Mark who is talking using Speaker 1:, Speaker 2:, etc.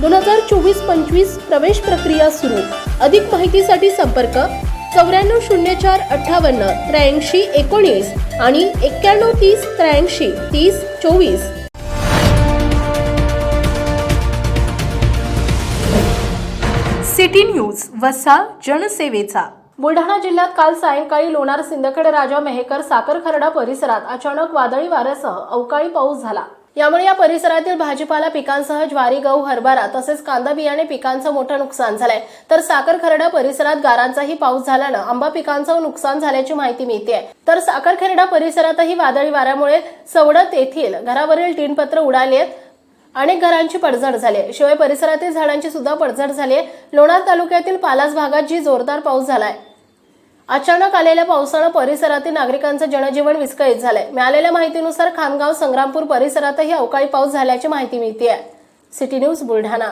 Speaker 1: दोन हजार चोवीस पंचवीस प्रवेश प्रक्रिया सुरू. अधिक माहितीसाठी संपर्क चौऱ्याण्णव शून्य चार अठ्ठावन्न त्र्याऐंशी एकोणीस आणि एक्क्याण्णव तीस त्र्याऐंशी तीस चोवीस.
Speaker 2: सिटी न्यूज वसा जनसेवेचा.
Speaker 1: बुलढाणा जिल्ह्यात काल सायंकाळी लोणार सिंदखेड राजा मेहकर साखर खरडा परिसरात अचानक वादळी वाऱ्यासह अवकाळी पाऊस झाला. यामुळे या परिसरातील भाजीपाला पिकांसह ज्वारी गहू हरभरा तसेच कांदा बियाणे पिकांचं मोठं नुकसान झालंय तर साखर खरडा परिसरात गारांचाही पाऊस झाल्यानं आंबा पिकांचं नुकसान झाल्याची माहिती मिळते तर साखर खरडा परिसरातही वादळी वाऱ्यामुळे सवडत येथील घरावरील टीनपत्र उडाली आहेत अनेक घरांची पडझड झाली आहे. शिवाय परिसरातील झाडांची सुद्धा पडझड झाली आहे. लोणार तालुक्यातील पालास भागात जी जोरदार पाऊस झालाय अचानक आलेल्या पावसानं परिसरातील नागरिकांचं जनजीवन विस्कळीत झालंय. मिळालेल्या माहितीनुसार खानगाव संग्रामपूर परिसरातही अवकाळी पाऊस झाल्याची माहिती मिळते सिटी न्यूज बुलढाणा.